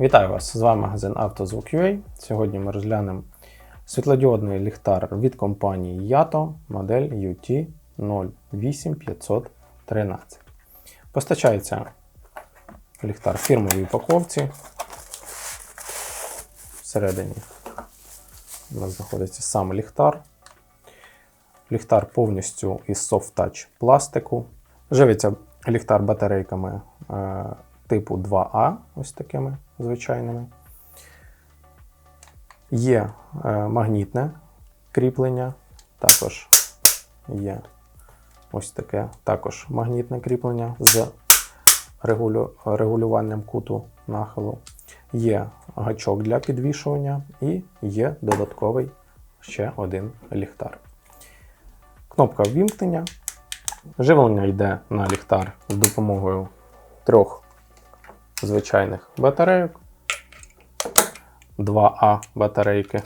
Вітаю вас! З вами магазин «Автозвук.UA». Сьогодні ми розглянемо світлодіодний ліхтар від компанії Yato модель UT 08513. Постачається ліхтар в фірмовій упаковці. Всередині у нас знаходиться сам ліхтар. Ліхтар повністю із soft touch пластику. Живиться ліхтар батарейками е, типу 2А, ось такими звичайними. Є е, магнітне кріплення, також є ось таке також магнітне кріплення з регулю, регулюванням куту нахилу. Є гачок для підвішування і є додатковий ще один ліхтар. Кнопка ввімкнення. Живлення йде на ліхтар з допомогою трьох звичайних батарейок. 2А батарейки.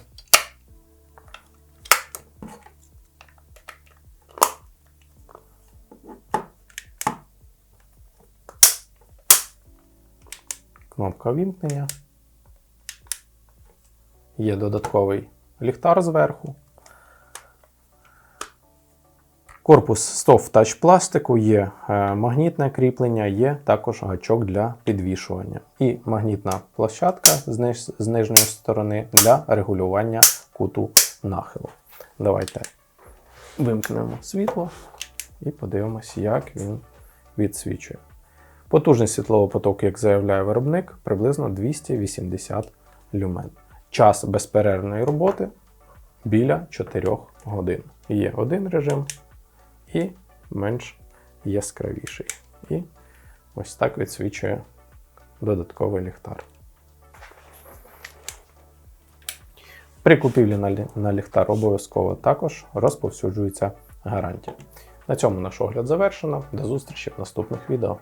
Кнопка вімкнення. Є додатковий ліхтар зверху. Корпус Soft Touch пластику, є е, магнітне кріплення, є також гачок для підвішування. І магнітна площадка з, ниж, з нижньої сторони для регулювання куту нахилу. Давайте вимкнемо світло і подивимося, як він відсвічує. Потужність світлового потоку, як заявляє виробник, приблизно 280 люмен. Час безперервної роботи біля 4 годин. Є один режим і менш яскравіший. І ось так відсвічує додатковий ліхтар. При купівлі на на ліхтар обов'язково також розповсюджується гарантія. На цьому наш огляд завершено. До зустрічі в наступних відео.